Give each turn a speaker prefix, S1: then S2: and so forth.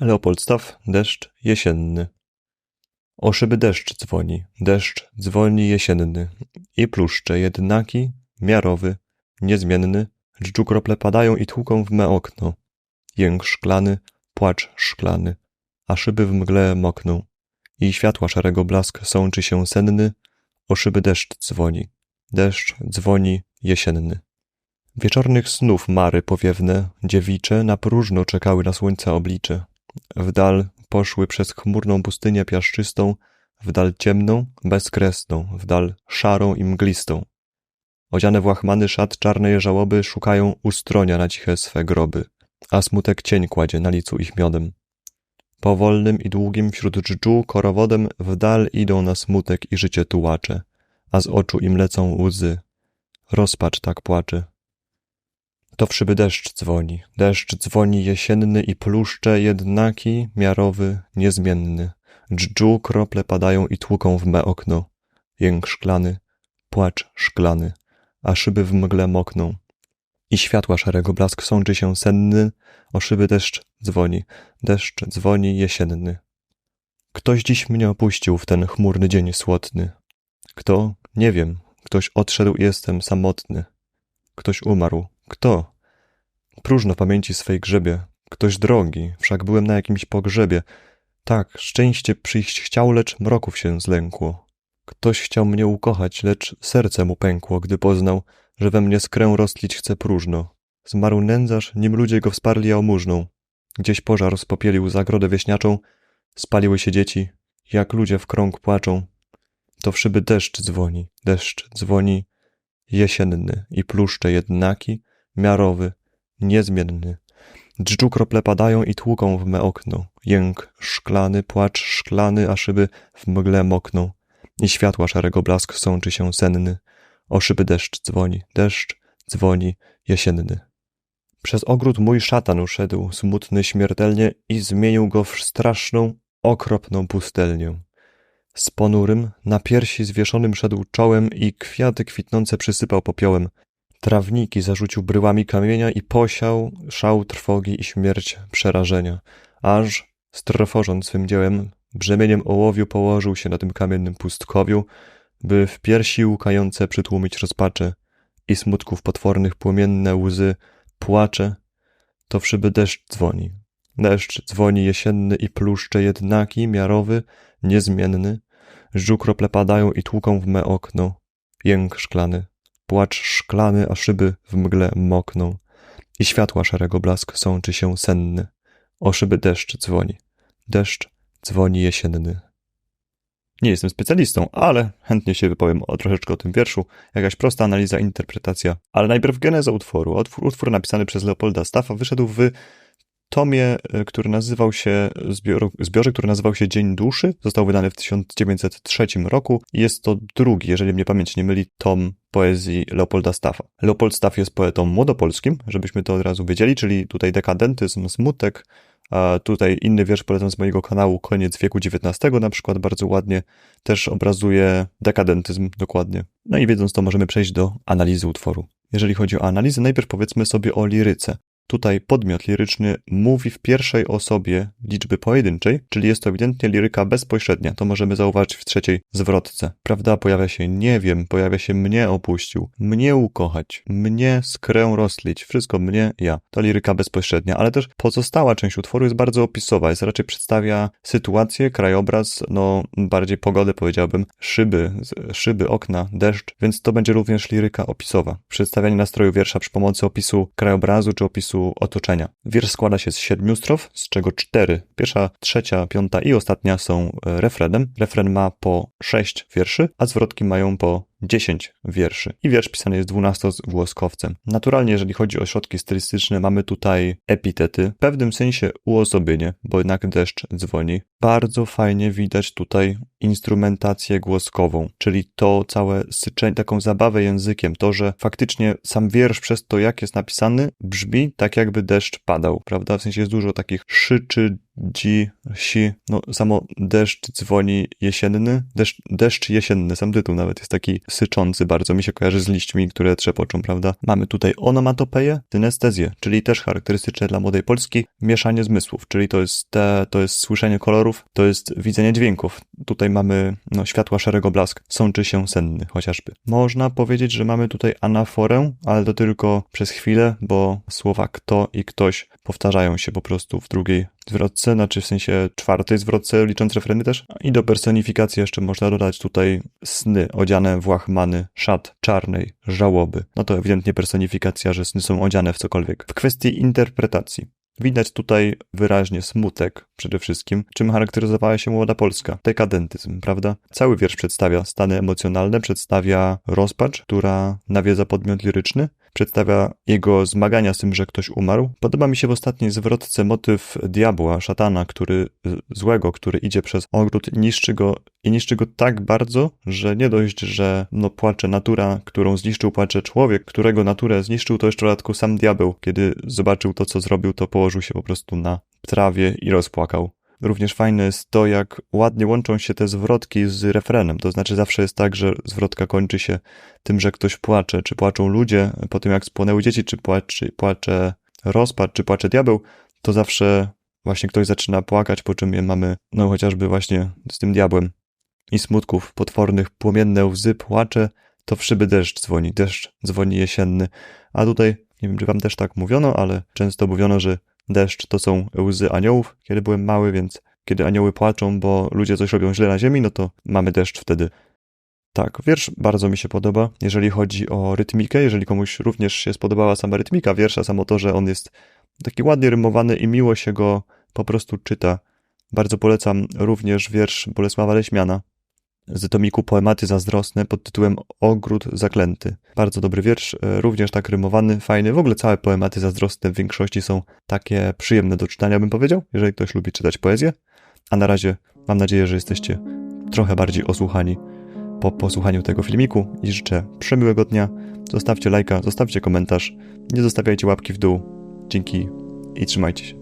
S1: Leopold Staff, deszcz jesienny. O szyby deszcz dzwoni, deszcz dzwoni jesienny. I pluszcze jednaki, miarowy, niezmienny, dżdżu krople padają i tłuką w me okno. Jęk szklany, płacz szklany, a szyby w mgle mokną. I światła szarego blask sączy się senny, o szyby deszcz dzwoni, deszcz dzwoni jesienny. Wieczornych snów mary powiewne, dziewicze, na próżno czekały na słońca oblicze. W dal poszły przez chmurną pustynię piaszczystą, w dal ciemną, bezkresną, w dal szarą i mglistą. Odziane w łachmany szat czarnej żałoby szukają ustronia na ciche swe groby, a smutek cień kładzie na licu ich miodem. Powolnym i długim wśród dżdżu korowodem w dal idą na smutek i życie tułacze, a z oczu im lecą łzy. Rozpacz tak płacze. To w szyby deszcz dzwoni, deszcz dzwoni jesienny i pluszcze jednaki, miarowy, niezmienny. Dżdżu krople padają i tłuką w me okno. Jęk szklany, płacz szklany, a szyby w mgle mokną. I światła szarego blask sączy się senny, o szyby deszcz dzwoni, deszcz dzwoni jesienny. Ktoś dziś mnie opuścił w ten chmurny dzień słodny. Kto? Nie wiem. Ktoś odszedł i jestem samotny. Ktoś umarł. Kto? Próżno pamięci swej grzebie. Ktoś drogi, wszak byłem na jakimś pogrzebie. Tak, szczęście przyjść chciał, lecz mroków się zlękło. Ktoś chciał mnie ukochać, lecz serce mu pękło, gdy poznał, że we mnie skrę roztlić chce próżno. Zmarł nędzarz, nim ludzie go wsparli jałmużną. Gdzieś pożar spopielił zagrodę wieśniaczą, spaliły się dzieci, jak ludzie w krąg płaczą. To w szyby deszcz dzwoni, deszcz dzwoni, jesienny i pluszcze jednaki, miarowy, niezmienny. Dżdżu krople padają i tłuką w me okno. Jęk szklany, płacz szklany, a szyby w mgle mokną. I światła szarego blask sączy się senny. O szyby deszcz dzwoni, deszcz dzwoni jesienny. Przez ogród mój szatan uszedł, smutny śmiertelnie, i zmienił go w straszną, okropną pustelnię. Z ponurym, na piersi zwieszonym szedł czołem i kwiaty kwitnące przysypał popiołem. Trawniki zarzucił bryłami kamienia i posiał szał trwogi i śmierć przerażenia, aż, strwożąc swym dziełem, brzemieniem ołowiu położył się na tym kamiennym pustkowiu, by w piersi łukające przytłumić rozpacze i smutków potwornych płomienne łzy płacze, to w szyby deszcz dzwoni. Deszcz dzwoni jesienny i pluszcze jednaki, miarowy, niezmienny. Żu krople padają i tłuką w me okno. Jęk szklany, płacz szklany, a szyby w mgle mokną. I światła szarego blask sączy się senny. O szyby deszcz dzwoni. Deszcz dzwoni jesienny. Nie jestem specjalistą, ale chętnie się wypowiem o troszeczkę o tym wierszu. Jakaś prosta analiza, interpretacja. Ale najpierw geneza utworu. Utwór, utwór napisany przez Leopolda Staffa wyszedł w tomie, e, który nazywał się, zbior, zbiorze, który nazywał się Dzień Duszy. Został wydany w 1903 roku jest to drugi, jeżeli mnie pamięć nie myli, tom poezji Leopolda Staffa. Leopold Staff jest poetą młodopolskim, żebyśmy to od razu wiedzieli, czyli tutaj dekadentyzm, smutek, a tutaj inny wiersz polecam z mojego kanału, koniec wieku XIX na przykład, bardzo ładnie też obrazuje dekadentyzm dokładnie. No i wiedząc to możemy przejść do analizy utworu. Jeżeli chodzi o analizę, najpierw powiedzmy sobie o liryce. Tutaj podmiot liryczny mówi w pierwszej osobie liczby pojedynczej, czyli jest to ewidentnie liryka bezpośrednia. To możemy zauważyć w trzeciej zwrotce. Prawda pojawia się nie wiem, pojawia się mnie opuścił, mnie ukochać, mnie skrę roztlić, wszystko mnie, ja. To liryka bezpośrednia, ale też pozostała część utworu jest bardzo opisowa, jest raczej przedstawia sytuację, krajobraz, no bardziej pogodę powiedziałbym, szyby, szyby, okna, deszcz, więc to będzie również liryka opisowa. Przedstawianie nastroju wiersza przy pomocy opisu krajobrazu czy opisu otoczenia. Wiersz składa się z siedmiu strof, z czego cztery, pierwsza, trzecia, piąta i ostatnia są e, refrenem. Refren ma po sześć wierszy, a zwrotki mają po 10 wierszy. I wiersz pisany jest dwunastogłoskowcem. Naturalnie, jeżeli chodzi o środki stylistyczne, mamy tutaj epitety, w pewnym sensie uosobienie, bo jednak deszcz dzwoni. Bardzo fajnie widać tutaj instrumentację głoskową, czyli to całe syczenie, taką zabawę językiem, to, że faktycznie sam wiersz przez to, jak jest napisany, brzmi tak, jakby deszcz padał, prawda? W sensie jest dużo takich szyczy, dzi, si, no samo deszcz dzwoni jesienny, deszcz, deszcz jesienny, sam tytuł nawet jest taki syczący bardzo, mi się kojarzy z liśćmi, które trzepoczą, prawda? Mamy tutaj onomatopeję, synestezję, czyli też charakterystyczne dla młodej Polski, mieszanie zmysłów, czyli to jest te, to jest słyszenie kolorów, to jest widzenie dźwięków. Tutaj mamy no, światła szarego blask, sączy się senny chociażby. Można powiedzieć, że mamy tutaj anaforę, ale to tylko przez chwilę, bo słowa kto i ktoś powtarzają się po prostu w drugiej zwrotce, znaczy w sensie czwartej zwrotce, licząc refreny też. I do personifikacji jeszcze można dodać tutaj sny odziane w łachmany szat czarnej żałoby. No to ewidentnie personifikacja, że sny są odziane w cokolwiek. W kwestii interpretacji. Widać tutaj wyraźnie smutek przede wszystkim, czym charakteryzowała się młoda Polska. Dekadentyzm, prawda? Cały wiersz przedstawia stany emocjonalne, przedstawia rozpacz, która nawiedza podmiot liryczny, przedstawia jego zmagania z tym, że ktoś umarł. Podoba mi się w ostatniej zwrotce motyw diabła, szatana, który, złego, który idzie przez ogród niszczy go, i niszczy go tak bardzo, że nie dość, że no płacze natura, którą zniszczył, płacze człowiek, którego naturę zniszczył, to jeszcze w dodatku sam diabeł, kiedy zobaczył to, co zrobił, to położył się po prostu na trawie i rozpłakał. Również fajne jest to, jak ładnie łączą się te zwrotki z refrenem. To znaczy, zawsze jest tak, że zwrotka kończy się tym, że ktoś płacze, czy płaczą ludzie po tym, jak spłonęły dzieci, czy płacze, płacze rozpad, czy płacze diabeł, to zawsze właśnie ktoś zaczyna płakać, po czym je mamy, no chociażby właśnie z tym diabłem. I smutków potwornych, płomienne łzy, płacze, to w szyby deszcz dzwoni, deszcz dzwoni jesienny. A tutaj, nie wiem, czy wam też tak mówiono, ale często mówiono, że Deszcz to są łzy aniołów, kiedy byłem mały, więc kiedy anioły płaczą, bo ludzie coś robią źle na ziemi, no to mamy deszcz wtedy. Tak, wiersz bardzo mi się podoba, jeżeli chodzi o rytmikę, jeżeli komuś również się spodobała sama rytmika wiersza, samo to, że on jest taki ładnie rymowany i miło się go po prostu czyta. Bardzo polecam również wiersz Bolesława Leśmiana, z tomiku Poematy Zazdrosne pod tytułem Ogród Zaklęty. Bardzo dobry wiersz, e, również tak rymowany, fajny. W ogóle całe poematy zazdrosne w większości są takie przyjemne do czytania, bym powiedział, jeżeli ktoś lubi czytać poezję. A na razie mam nadzieję, że jesteście trochę bardziej osłuchani po posłuchaniu tego filmiku i życzę przemiłego dnia. Zostawcie lajka, zostawcie komentarz, nie zostawiajcie łapki w dół. Dzięki i trzymajcie się.